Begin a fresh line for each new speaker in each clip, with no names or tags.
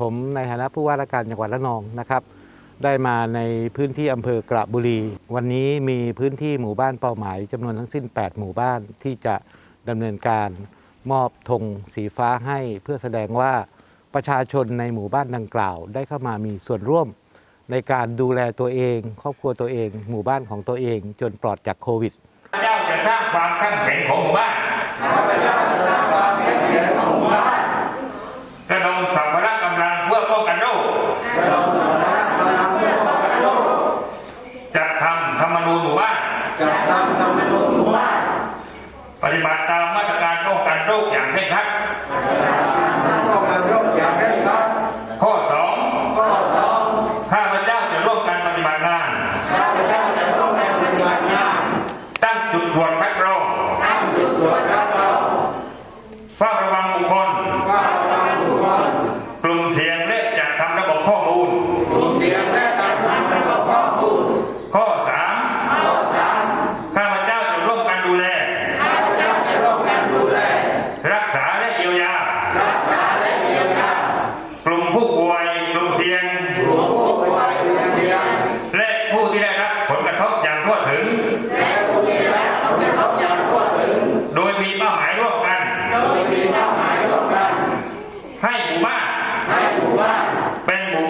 ผมในฐานะผู้ว่าราชการจังหวัดระนองนะครับ ได้มาในพื้นที่อำเภอกระบุรี วันนี้มีพื้นที่หมู่บ้านเป้าหมายจำนวนทั้งสิ้น 8 หมู่บ้านที่จะดำเนินการมอบธงสีฟ้าให้เพื่อแสดงว่าประชาชนในหมู่บ้านดังกล่าว ได้เข้ามามีส่วนร่วม ในการดูแลตัวเอง ครอบครัวตัวเอง หมู่บ้านของตัวเอง จนปลอดจากโควิด
ข้าพเจ้าจะสร้างความเข้มแข็งของหมู่บ้านระดมสัมภาระกำลังเพื่อป้องกันโรคจัดทำธรรมนูญหมู่ บ้านปฏิบัติตามมาตรการป้องกันโรคอย่างเคร่งครัดข้อสองข้าพเจ้าจะร่วมกันปฏิบัติงาน ตั้งจุดตรวจคัดกรองเฝ้าระวังบุคคล กลุ่มเสี่ยงและจัดทำระบบข้อมูล ข้อสามข้าพเจ้าจะร่วมกันดูแล รักษาและเยียวยา กลุ่มผู้ป่วยกลุ่มเสี่ยง และผู้ที่ได้รับผลกระทบอย่างทั่วถึง โดยมีเป้าหมายร่วมกัน ให้หมู่บ้าน เ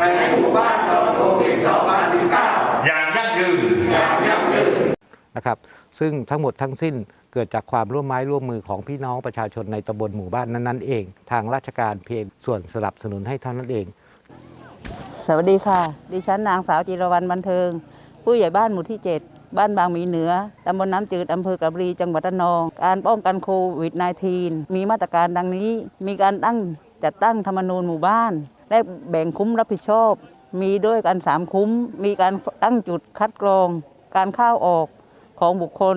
ป็นหมู่บ้านปลอดโควิด 2019อย่างยั่งยืน
นะครับซึ่งทั้งหมดทั้งสิ้นเกิดจากความร่วมไม้ร่วมมือของพี่น้องประชาชนในตำบลหมู่บ้านนั้นๆเอง ทางราชการเพียงส่วนสนับสนุนให้เท่านั้นเอง
สวัสดีค่ะ ดิฉันนางสาวจิรวรรณบันเทิง ผู้ใหญ่บ้านหมู่ที่ 7 บ้านบางหมีเหนือตำบลน้ำจืดอำเภอกระบรีจังหวัดระนอง การป้องกันโควิด -19 มีมาตรการดังนี้ มีการตั้ง จัดตั้งธรรมนูญหมู่บ้าน และแบ่งคุ้มรับผิดชอบ มีด้วยกัน3คุ้ม มีการตั้งจุดคัดกรอง การเข้าออกของบุคคล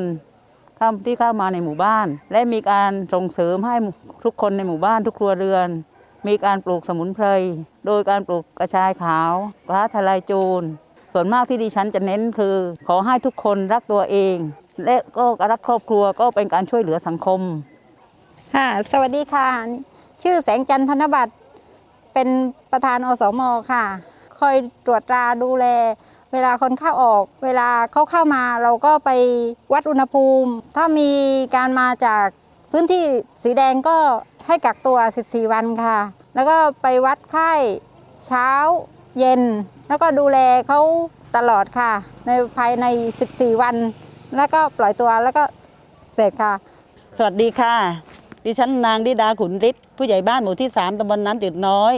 ข้าที่เข้ามาในหมู่บ้าน และมีการส่งเสริมให้ทุกคนในหมู่บ้านทุกครัวเรือน มีการปลูกสมุนไพร โดยการปลูกกระชายขาวกระทะลายโจร ส่วนมากที่ดิฉันจะเน้นคือ ขอให้ทุกคนรักตัวเอง และก็รักครอบครัวก็เป็นการช่วยเหลือสังคม
ค่ะสวัสดีค่ะ ชื่อแสงจันทนบัตรเป็นประธานอสมค่ะ คอยตรวจตราดูแล เวลาคนเข้าออก เวลาเขาเข้ามาเราก็ไปวัดอุณหภูมิ ถ้ามีการมาจากพื้นที่สีแดงก็ให้กักตัว 14 วันค่ะ แล้วก็ไปวัดไข้เช้าเย็น แล้วก็ดูแลเขาตลอดค่ะ ในภายใน 14 วัน แล้วก็ปล่อยตัวแล้วก็เสร็จค่ะ
สวัสดีค่ะ ดิฉันนางดิดาขุนฤทธิ์ ผู้ใหญ่บ้านหมู่ที่ 3ตำบลน้ำจืดน้อย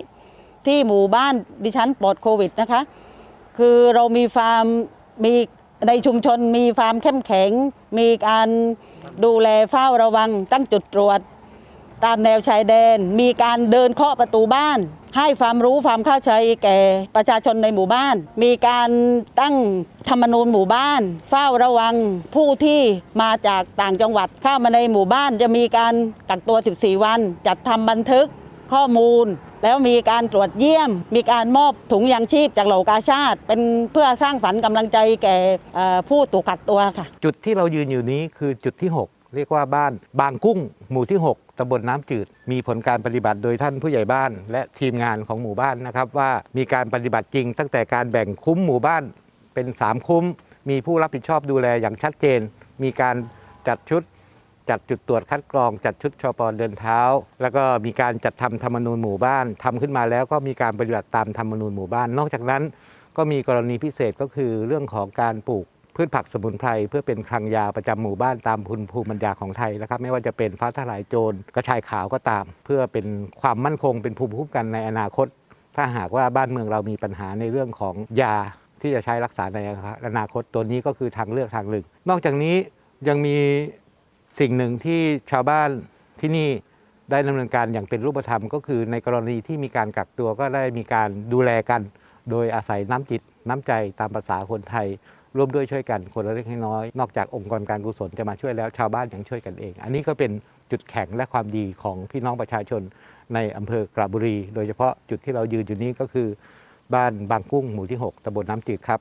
ที่หมู่บ้านดิฉันปลอดโควิดนะคะ คือเรามีฟาร์มมีในชุมชนมีฟาร์มเข้มแข็ง มีการดูแลเฝ้าระวังตั้งจุดตรวจ ตามแนวชายแดน มีการเดินเคาะประตูบ้าน ให้ความรู้ความเข้าใจแก่ประชาชนในหมู่บ้าน มีการตั้งธรรมนูญหมู่บ้าน เฝ้าระวังผู้ที่มาจากต่างจังหวัดเข้ามาในหมู่บ้านจะมีการกักตัว 14 วัน จัดทำบันทึกข้อมูล แล้วมีการตรวจเยี่ยม มีการมอบถุงยางชีพจากเหล่ากาชาติ เป็นเพื่อสร้างฝันกำลังใจแก่ผู้ถูกกักตัวค่ะ
จุดที่เรายืนอยู่นี้คือจุดที่ 6 เรียกว่าบ้านบางกุ้งหมู่ที่ 6ตำบลน้ำจืด มีผลการปฏิบัติโดยท่านผู้ใหญ่บ้าน และทีมงานของหมู่บ้านนะครับ ว่ามีการปฏิบัติจริง ตั้งแต่การแบ่งคุ้มหมู่บ้านเป็น 3 คุ้ม มีผู้รับผิดชอบดูแลอย่างชัดเจน มีการจัดชุดจัดจุดตรวจคัดกรอง จัดชุดชปอเดินเท้า แล้วก็มีการจัดทำธรรมนูญหมู่บ้านทำขึ้นมาแล้วก็มีการปฏิบัติตามธรรมนูญหมู่บ้าน นอกจากนั้น ก็มีกรณีพิเศษก็คือเรื่องของการปลูก พืชผักสมุนไพรเพื่อเป็นคลังยาประจำหมู่บ้านตามภูมิภูมิปัญญาของไทยนะครับไม่ว่าจะเป็นฟ้าทลายโจรกระชายขาวก็ตาม เพื่อเป็นความมั่นคงเป็นภูมิคุ้มกันในอนาคต ถ้าหากว่าบ้านเมืองเรามีปัญหาในเรื่องของยาที่จะใช้รักษาในอนาคตตัวนี้ก็คือทางเลือกทางหนึ่ง นอกจากนี้ยังมีสิ่งหนึ่งที่ชาวบ้านที่นี่ได้ดำเนินการอย่างเป็นรูปธรรม ก็คือในกรณีที่มีการกักตัวก็ได้มีการดูแลกัน โดยอาศัยน้ำจิตน้ำใจตามภาษาคนไทย ร่วมด้วยช่วยกันคนละเล็กน้อย นอกจากองค์กรการกุศลจะมาช่วยแล้วชาวบ้านยังช่วยกันเอง อันนี้ก็เป็นจุดแข็งและความดีของพี่น้องประชาชนในอำเภอกระบุรี โดยเฉพาะจุดที่เรายืนอยู่นี้ก็คือ บ้านบางกุ้งหมู่ที่ 6ตำบลน้ำจืดครับ